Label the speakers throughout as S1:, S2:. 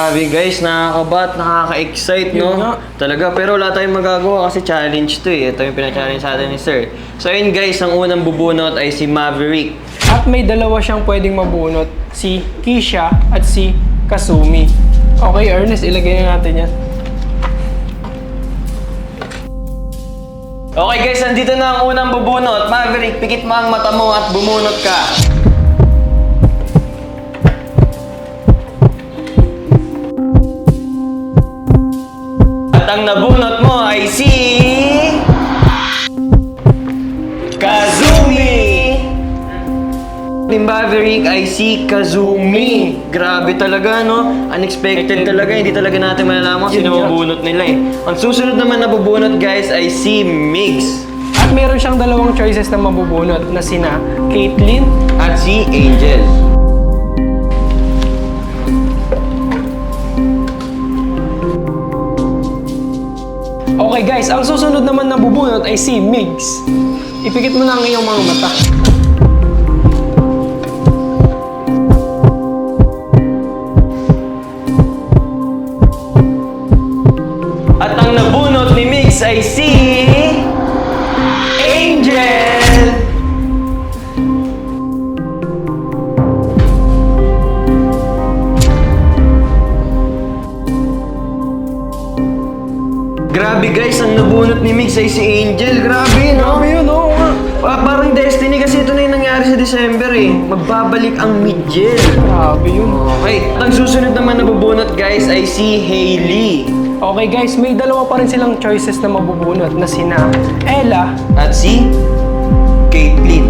S1: Grabe guys, nakakabat, nakaka-excite,
S2: Yun
S1: no?
S2: nga.
S1: Talaga, pero wala tayong magagawa kasi challenge to eh. Ito yung pina-challenge sa atin ni Sir. So yun guys, ang unang bubunot ay si Maverick.
S2: At may dalawa siyang pwedeng mabunot, si Kisha at si Kasumi. Okay, Ernest, ilagay na natin yan.
S1: Okay guys, nandito na ang unang bubunot. Maverick, pikit mo ang mata mo at bumunot ka. Ang nabunot mo ay si... Kazumi! Ni Maverick ay si Kazumi. Grabe talaga, no? Unexpected talaga. Hindi talaga natin malalaman kung sino mabubunot nila eh. Ang susunod naman na bubunot, guys, ay si Migs.
S2: At meron siyang dalawang choices na mabubunot na sina Caitlyn
S1: At si Angel.
S2: Okay guys, ang susunod naman na bubunot ay si Migs. Ipikit mo na ang iyong mga mata.
S1: At ang nabunot ni Migs ay si... nabunot ni Migs ay si Angel. Grabe, no?
S2: Grabe yun, oo nga.
S1: Pa parang destiny kasi ito na yung nangyari sa December eh. Magbabalik ang Miguel.
S2: Grabe yun.
S1: Okay, at ang susunod naman na bubunot guys ay si Hailey.
S2: Okay guys, may dalawa pa rin silang choices na mabubunot na sina Ella
S1: At si Caitlyn.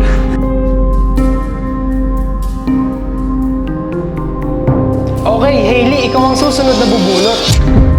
S2: Okay, Hailey, ikaw ang susunod na bubunot.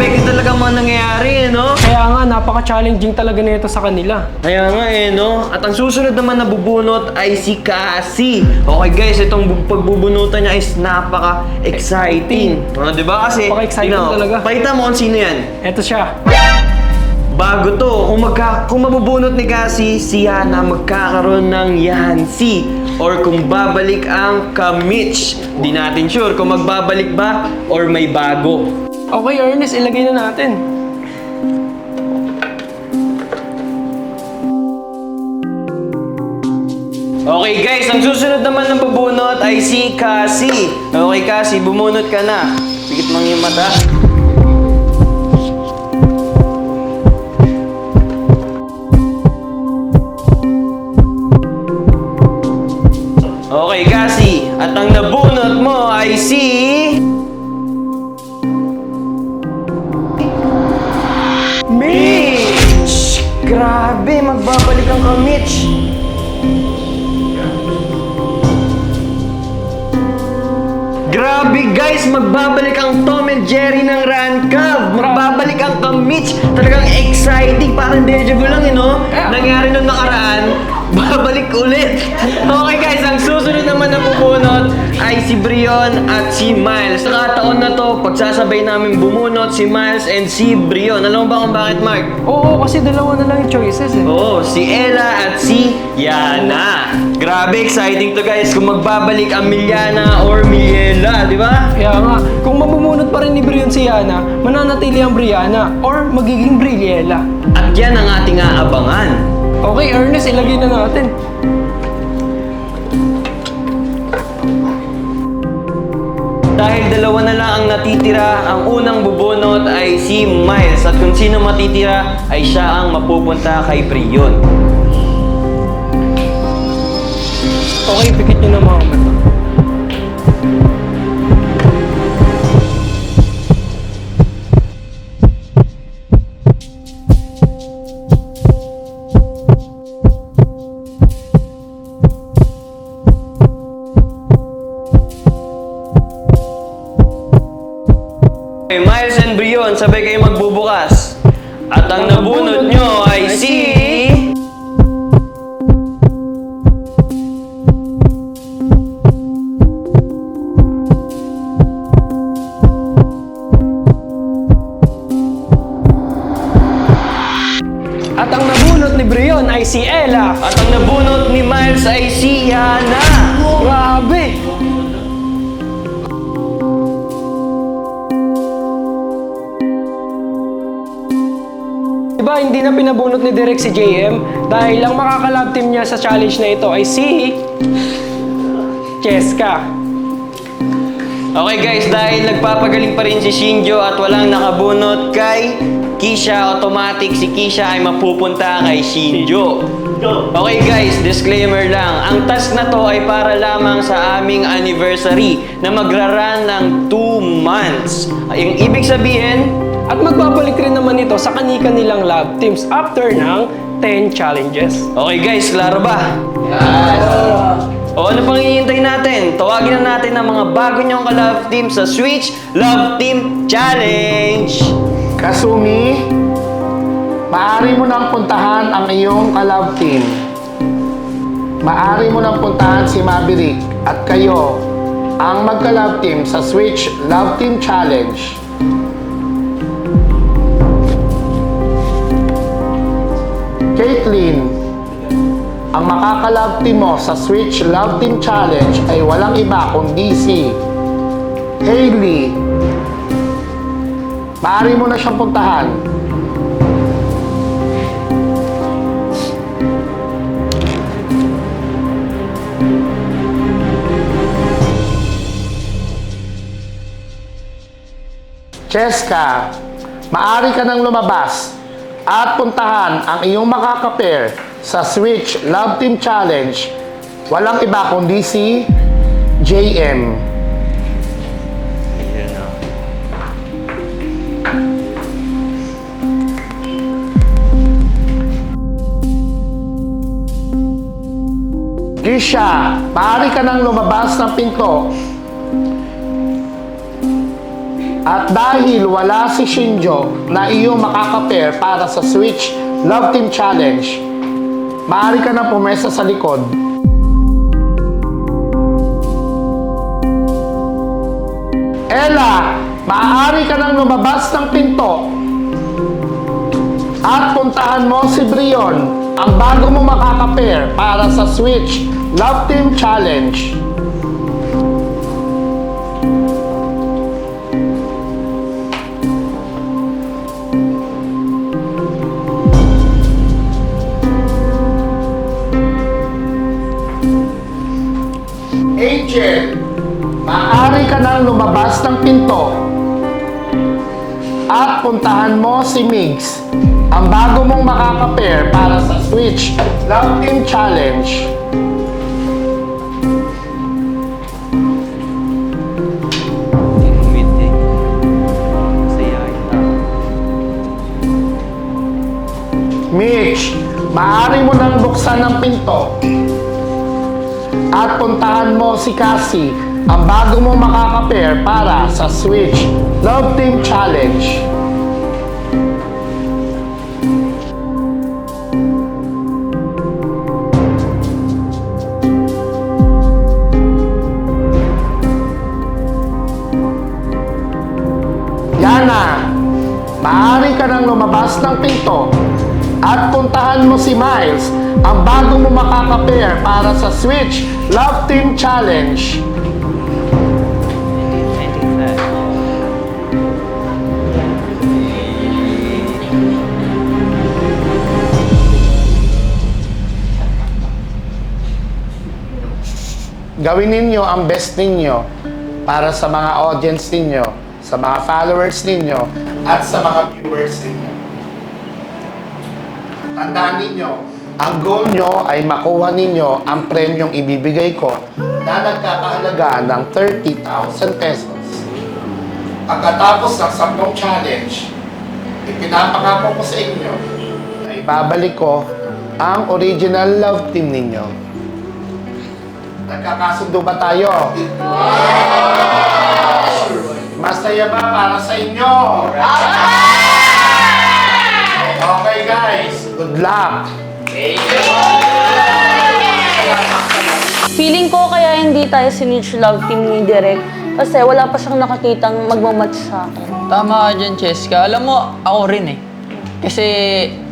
S1: Unexpected talaga mga nangyayari, eh, no?
S2: Kaya nga, napaka-challenging talaga nito sa kanila.
S1: Kaya nga eh, no? At ang susunod naman na bubunot ay si Cassie. Okay guys, itong bu- pagbubunutan niya is napaka-exciting. Ah, di ba? Kasi,
S2: Napaka-exciting
S1: tingnan mo,
S2: talaga.
S1: Pakita mo kung sino yan.
S2: Eto siya.
S1: Bago to, kung, magka, kung mabubunot ni Cassie, si Yana magkakaroon ng Yancy. Or kung babalik ang Kamitch. Di natin sure kung magbabalik ba or may bago.
S2: Okay, Ernest, ilagay na natin.
S1: Okay guys, ang susunod naman ng bubunot ay si Cassie. Okay Cassie, bumunot ka na. Pikit mo yung mata. Okay Cassie, at ang nabunot magbabalik ang Tom and Jerry ng Rancab. Magbabalik ang Kamitch. Talagang exciting. Parang deja vu lang, eh, no? Nangyari nung nakaraan, babalik ulit. Okay guys, ang susunod naman na pupunot ay si Brion at si Miles. Sa kataon na to, pagsasabay namin bumunot si Miles and si Brion. Alam mo ba kung bakit, Mark?
S2: Oo, kasi dalawa na lang yung choices eh.
S1: Oo, si Ella at si Yana. Grabe, exciting to guys. Kung magbabalik ang Miliana or Miliela, di ba?
S2: Kaya nga, kung mabumunot pa rin ni Brion si Yana, mananatili ang Brianna or magiging Briliela.
S1: At yan ang ating aabangan.
S2: Okay, Ernest, ilagay na natin.
S1: Dahil dalawa na lang ang natitira, ang unang bubunot ay si Miles. At kung sino matitira, ay siya ang mapupunta kay Brion.
S2: Okay, pikit nyo na mga
S1: At ang nabunot nyo
S2: Diba, hindi na pinabunot ni Direk si JM dahil ang makakalab team niya sa challenge na ito ay si... Cheska.
S1: Okay guys, dahil nagpapagaling pa rin si Shinjo at walang nakabunot kay Kisha, automatic si Kisha ay mapupunta kay Shinjo. Okay guys, disclaimer lang. Ang task na to ay para lamang sa aming anniversary na magraran ng 2 months. Yung ibig sabihin,
S2: At magbabalik rin naman ito sa kanika nilang lab teams after ng 10 challenges.
S1: okay guys, klaro ba? O ano pang hihintay natin? Tawagin na natin ang mga bago niyong ka-love team sa Switch Love Team Challenge!
S3: Kasumi, maaari mo nang puntahan ang iyong kalab team. Maaari mo nang puntahan si Maverick at kayo ang magka-love team sa Switch Love Team Challenge. Caitlyn, ang makaka-love team mo sa Switch Love Team Challenge ay walang iba kundi si Hailey, Maaari mo na siyang puntahan. Cheska, maaari ka nang lumabas at puntahan ang iyong makakapair sa Switch Love Team Challenge. Walang iba kundi si JM. Kisha, maaari ka nang lumabas ng pinto. At dahil wala si Shinjo na iyong makakapair para sa Switch Love Team Challenge, maaari ka nang pumesa sa likod. Ella, maaari ka nang lumabas ng pinto. At puntahan mo si Brion, ang bago mo makakapair para sa Switch Love Team Challenge. Angel, maaari ka nang lumabas ng pinto at puntahan mo si Migs, ang bago mong makakapair para sa Switch Love Team Challenge. Mitch, maaari mo nang buksan ang pinto at puntahan mo si Cassie, ang bago mong makakapair para sa Switch Love Team Challenge. Yana, maaari ka nang lumabas ng pinto puntahan mo si Miles, ang bago mo makakapair para sa Switch Love Team Challenge. Gawin ninyo ang best ninyo para sa mga audience ninyo, sa mga followers ninyo, at sa mga viewers ninyo. Tandaan ninyo, ang goal nyo ay makuha ninyo ang premyong ibibigay ko na nagkakahalaga ng 30,000 pesos. Pagkatapos ng sampung challenge, ipinapakako ko sa inyo na ibabalik ko ang original love team ninyo. Nagkakasundo ba tayo? Masaya ba para sa inyo? Okay guys, good luck!
S4: Feeling ko kaya hindi tayo sinitch love team ni Derek kasi wala pa siyang nakakitang magmamatch sa akin.
S5: Tama ka dyan, Cheska. Alam mo, ako rin eh. Kasi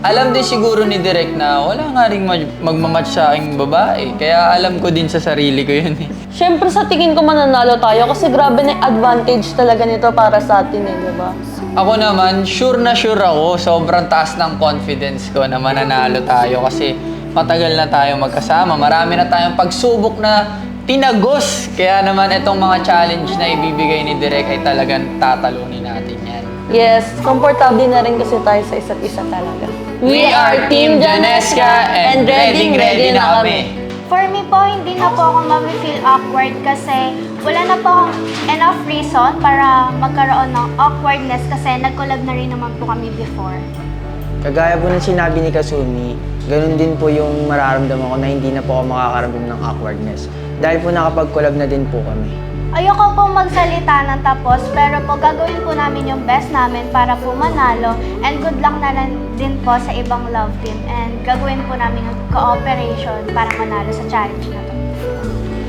S5: alam din siguro ni Direk na wala nga rin mag- magmamatch sa aking babae. Kaya alam ko din sa sarili ko yun eh.
S4: Siyempre sa tingin ko mananalo tayo kasi grabe na yung advantage talaga nito para sa atin eh, di ba?
S5: Ako naman, sure na sure ako. Sobrang taas ng confidence ko na mananalo tayo kasi matagal na tayo magkasama. Marami na tayong pagsubok na tinagos. Kaya naman itong mga challenge na ibibigay ni Direk ay talagang tatalunin natin yan.
S4: Yes, komportable na rin kasi tayo sa isa't isa talaga.
S5: We are Team Janesca and ready-ready na kami.
S6: For me po, hindi na po ako mami-feel awkward kasi wala na po akong enough reason para magkaroon ng awkwardness kasi nag-collab na rin naman po kami before.
S7: Kagaya po ng sinabi ni Kasumi, ganun din po yung mararamdaman ko na hindi na po ako makakaramdam ng awkwardness. Dahil po nakapag-collab na din po kami.
S6: Ayoko po magsalita ng tapos pero po gagawin po namin yung best namin para po manalo and good luck na lang din po sa ibang love team and gagawin po namin yung cooperation para manalo sa challenge na to.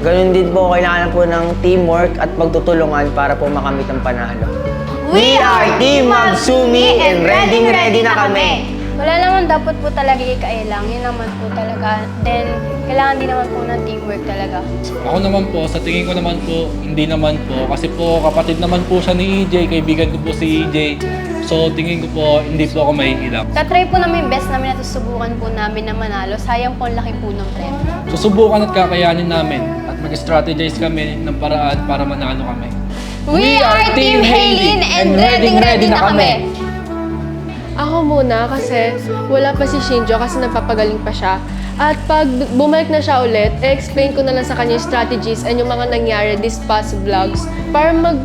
S7: Ganun din po, kailangan po ng teamwork at pagtutulungan para po makamit ang panalo.
S6: We are Team Magsumi and ready-ready na kami!
S8: Wala naman dapat po talaga ikailang. Yun naman po talaga. Then, kailangan din naman po ng teamwork talaga.
S9: Ako naman po, sa tingin ko naman po, hindi naman po. Kasi po, kapatid naman po siya ni EJ, kaibigan ko po si EJ. So, tingin ko po, hindi po ako mahihilang.
S8: Katry po namin best namin at susubukan po namin na manalo. Sayang po ang laki po ng premyo.
S9: Susubukan at kakayanin namin at mag-strategize kami ng paraan para manalo kami.
S8: We are Team Haylin and ready-ready na kami!
S10: Ako muna kasi wala pa si Shinjo kasi nagpapagaling pa siya. At pag bumalik na siya ulit, i-explain ko na lang sa kanya yung strategies and yung mga nangyari this past vlogs para mag,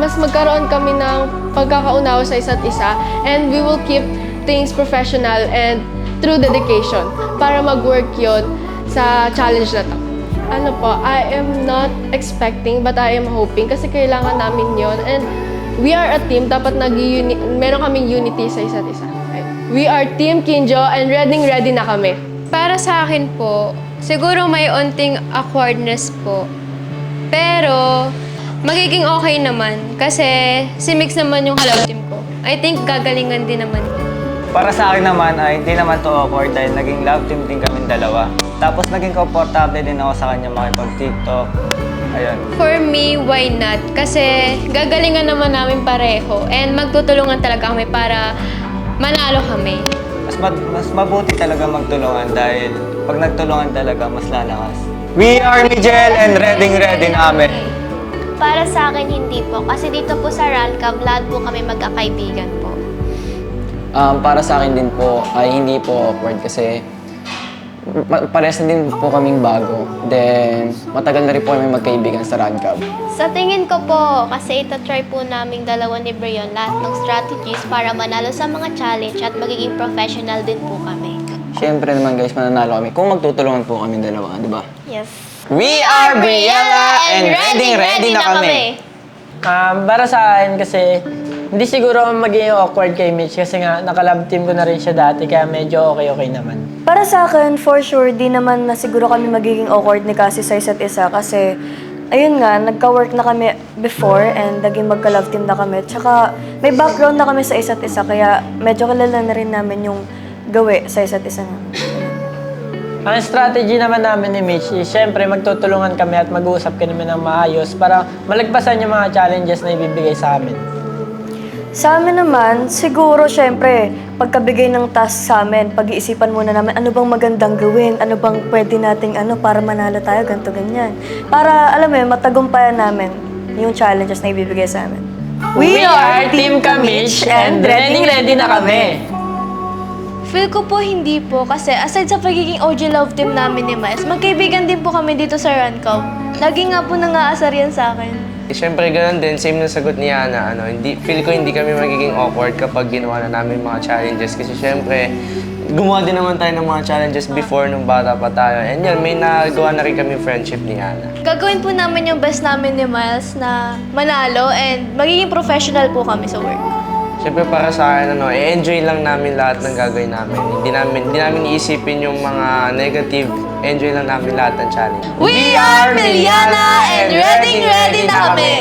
S10: mas magkaroon kami ng pagkakaunawa sa isa't isa and we will keep things professional and through dedication para mag-work yun sa challenge na to. Ano po, I am not expecting but I am hoping kasi kailangan namin yon and we are a team, dapat nag meron kaming unity sa isa't isa. We are Team Kinjo and ready-ready na kami.
S8: Para sa akin po, siguro may onting awkwardness po. Pero, magiging okay naman. Kasi, si Mix naman yung hello team ko. I think gagalingan din naman.
S7: Para sa akin naman ay hindi naman to awkward dahil naging love team din kami dalawa. Tapos naging komportable din ako sa kanya makipag-tiktok. Ayun.
S8: For me, why not? Kasi gagalingan naman namin pareho and magtutulungan talaga kami para manalo kami.
S7: Mas, ma- mas mabuti talaga magtulungan dahil pag nagtulungan talaga, mas lalakas. We are Miguel and ready-ready na kami.
S6: Para sa akin, hindi po. Kasi dito po sa Rancam, lahat po kami magkakaibigan po.
S7: Um, para sa akin din po ay hindi po awkward kasi parehas na din po kaming bago. Then, matagal na rin po kami magkaibigan sa Radcab.
S6: Sa tingin ko po, kasi ito-try po naming dalawa ni Brion lahat ng strategies para manalo sa mga challenge at magiging professional din po kami.
S7: Siyempre naman guys, mananalo kami kung magtutulungan po kami dalawa, di ba?
S6: Yes.
S7: We are Briella and ready-ready na kami!
S11: Um, para sa akin kasi, hindi siguro magiging awkward kay Mitch kasi nga nakalab team ko na rin siya dati kaya medyo okay-okay naman.
S4: Para sa akin, for sure, di naman na siguro kami magiging awkward ni Cassie sa isa't isa kasi ayun nga, nagka-work na kami before and naging magka-love team na kami. Tsaka may background na kami sa isa't isa kaya medyo kilala na rin namin yung gawi sa isa't isa namin.
S11: Ang strategy naman namin ni Mitch is syempre magtutulungan kami at mag-uusap kami ng maayos para malagpasan yung mga challenges na ibibigay sa amin.
S4: Sa amin naman, siguro syempre, pagkabigay ng task sa amin, pag-iisipan muna namin ano bang magandang gawin, ano bang pwede nating ano para manalo tayo, ganto ganyan. Para, alam mo yun, matagumpayan namin yung challenges na ibibigay sa amin.
S11: We are Team Kamich and ready-ready na kami!
S6: Feel ko po hindi po kasi aside sa pagiging OG love team namin ni Miles, magkaibigan din po kami dito sa Rancom. Lagi nga po nangaasar yan sa akin.
S12: Siyempre, ganun din. Same na sagot ni Ana. Ano, hindi, feel ko hindi kami magiging awkward kapag ginawa na namin mga challenges. Kasi siyempre, gumawa din naman tayo ng mga challenges before nung bata pa tayo. And yun, may nagawa na rin kami friendship ni Ana.
S6: Gagawin po namin yung best namin ni Miles na manalo and magiging professional po kami sa work.
S12: Siyempre para sa akin, ano, i-enjoy lang namin lahat ng gagawin namin. Hindi namin, hindi namin iisipin yung mga negative. Enjoy lang namin lahat ng challenge.
S6: We are Miliana and ready ready na kami!